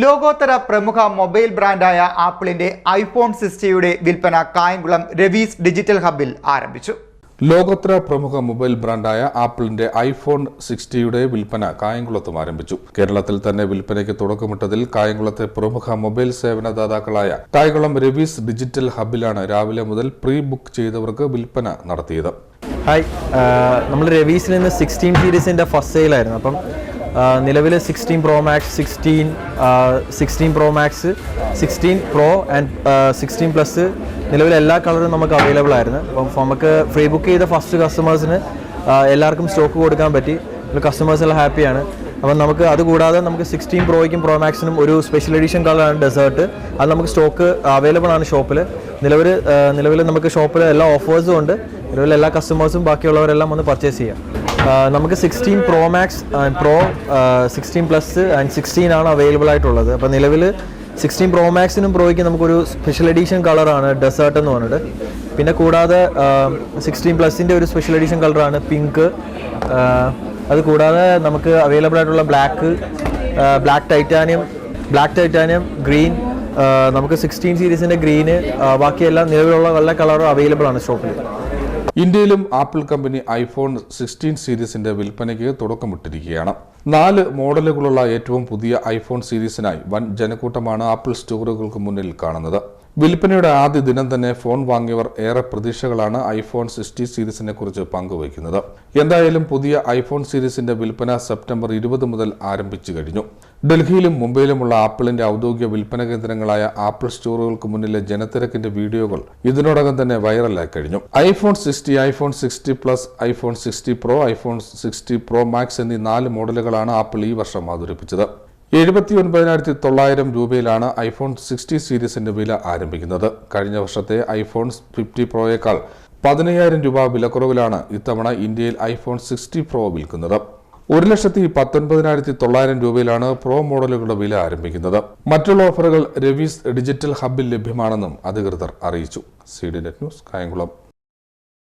ലോകോത്തര പ്രമുഖ മൊബൈൽ ബ്രാൻഡായ ആപ്പിളിന്റെ ഐഫോൺ സിസ്റ്റിയുടെ വിൽപ്പന കായംകുളം രവീസ് ഡിജിറ്റൽ ഹബിൽ ആരംഭിച്ചു. ലോകോത്തര പ്രമുഖ മൊബൈൽ ബ്രാൻഡായ ആപ്പിളിന്റെ ഐഫോൺ സിക്സ്റ്റിയുടെ വിൽപ്പന കായംകുളത്തും ആരംഭിച്ചു. കേരളത്തിൽ തന്നെ വിൽപ്പനയ്ക്ക് തുടക്കമിട്ടതിൽ കായംകുളത്തെ പ്രമുഖ മൊബൈൽ സേവനദാതാക്കളായ കായംകുളം രവീസ് ഡിജിറ്റൽ ഹബിലാണ് രാവിലെ മുതൽ പ്രീ ബുക്ക് ചെയ്തവർക്ക് വിൽപ്പന നടത്തിയത്. ഹായ് നമ്മൾ രവീസിൽ നിന്ന് സിക്സ്റ്റീൻ സീരീസിന്റെ ഫസ്റ്റ് സെയിലായിരുന്നു. അപ്പം നിലവിൽ sixteen pro max sixteen sixteen pro max sixteen pro and sixteen plus നിലവിൽ എല്ലാ കളറും നമുക്ക് അവൈലബിൾ ആയിരുന്നു. അപ്പം നമുക്ക് ഫ്രീ ബുക്ക് ചെയ്ത ഫസ്റ്റ് കസ്റ്റമേഴ്സിന് എല്ലാവർക്കും സ്റ്റോക്ക് കൊടുക്കാൻ പറ്റി. കസ്റ്റമേഴ്സ് എല്ലാം ഹാപ്പിയാണ് അപ്പം നമുക്ക് അതുകൂടാതെ നമുക്ക് സിക്സ്റ്റീൻ പ്രോയ്ക്കും പ്രോ മാക്സിനും ഒരു സ്പെഷ്യൽ എഡിഷൻ കളറാണ് ഡെസേർട്ട് അത് നമുക്ക് സ്റ്റോക്ക് അവൈലബിൾ ആണ് ഷോപ്പിൽ നിലവിൽ നിലവിൽ നമുക്ക് ഷോപ്പിൽ എല്ലാ ഓഫേഴ്സും ഉണ്ട്. നിലവിൽ എല്ലാ കസ്റ്റമേഴ്സും ബാക്കിയുള്ളവരെല്ലാം ഒന്ന് പർച്ചേസ് ചെയ്യാം. നമുക്ക് sixteen pro max pro sixteen plus and sixteen ആണ് അവൈലബിൾ ആയിട്ടുള്ളത്. അപ്പോൾ നിലവിൽ സിക്സ്റ്റീൻ പ്രോ മാക്സിനും പ്രോയ്ക്കും നമുക്കൊരു സ്പെഷ്യൽ എഡീഷൻ കളറാണ് ഡെസേർട്ട് എന്ന് പറഞ്ഞിട്ട്. പിന്നെ കൂടാതെ സിക്സ്റ്റീൻ പ്ലസിന്റെ ഒരു സ്പെഷ്യൽ എഡീഷൻ കളറാണ് പിങ്ക് അത് കൂടാതെ നമുക്ക് അവൈലബിൾ ആയിട്ടുള്ള black black titanium black titanium green നമുക്ക് സിക്സ്റ്റീൻ സീരീസിന്റെ ഗ്രീന് ബാക്കിയെല്ലാം നിലവിലുള്ള എല്ലാ കളറും അവൈലബിൾ ആണ് ഷോപ്പിൽ ഇന്ത്യയിലും ആപ്പിൾ കമ്പനി ഐഫോൺ സിക്സ്റ്റീൻ സീരീസിന്റെ വിൽപ്പനയ്ക്ക് തുടക്കമിട്ടിരിക്കുകയാണ്. നാല് മോഡലുകളുള്ള ഏറ്റവും പുതിയ ഐഫോൺ സീരീസിനായി വൻ ജനക്കൂട്ടമാണ് ആപ്പിൾ സ്റ്റോറുകൾക്ക് മുന്നിൽ കാണുന്നത്. വിൽപ്പനയുടെ ആദ്യ ദിനം തന്നെ ഫോൺ വാങ്ങിയവർ ഏറെ പ്രതീക്ഷകളാണ് ഐഫോൺ സിക്സ്റ്റി സീരീസിനെ കുറിച്ച് പങ്കുവയ്ക്കുന്നത്. എന്തായാലും പുതിയ ഐഫോൺ സീരീസിന്റെ വിൽപ്പന സെപ്റ്റംബർ ഇരുപത് മുതൽ ആരംഭിച്ചു കഴിഞ്ഞു. ഡൽഹിയിലും മുംബൈയിലുമുള്ള ആപ്പിളിന്റെ ഔദ്യോഗിക വിൽപ്പന കേന്ദ്രങ്ങളായ ആപ്പിൾ സ്റ്റോറുകൾക്ക് മുന്നിലെ ജനത്തിരക്കിന്റെ വീഡിയോകൾ ഇതിനോടകം തന്നെ വൈറലായി കഴിഞ്ഞു. IPhone sixty iPhone sixty plus iPhone sixty pro iPhone sixty pro max എന്നീ നാല് മോഡലുകളാണ് ആപ്പിൾ ഈ വർഷം അവതരിപ്പിച്ചത്. എഴുപത്തി ഒൻപതിനായിരത്തി തൊള്ളായിരം രൂപയിലാണ് ഐഫോൺ സിക്സ്റ്റി സീരീസിന്റെ വില ആരംഭിക്കുന്നത്. കഴിഞ്ഞ വർഷത്തെ ഐഫോൺ ഫിഫ്റ്റി പ്രോയേക്കാൾ പതിനയ്യായിരം രൂപ വിലക്കുറവിലാണ് ഇത്തവണ ഇന്ത്യയിൽ ഐഫോൺ സിക്സ്റ്റി പ്രോ വിൽക്കുന്നത്. ഒരു ലക്ഷത്തി പത്തൊൻപതിനായിരത്തി തൊള്ളായിരം രൂപയിലാണ് പ്രോ മോഡലുകളുടെ വില ആരംഭിക്കുന്നത്. മറ്റുള്ള ഓഫറുകൾ രവീസ് ഡിജിറ്റൽ ഹബിൽ ലഭ്യമാണെന്നും അധികൃതർ അറിയിച്ചു. C D net news Kayamkulam.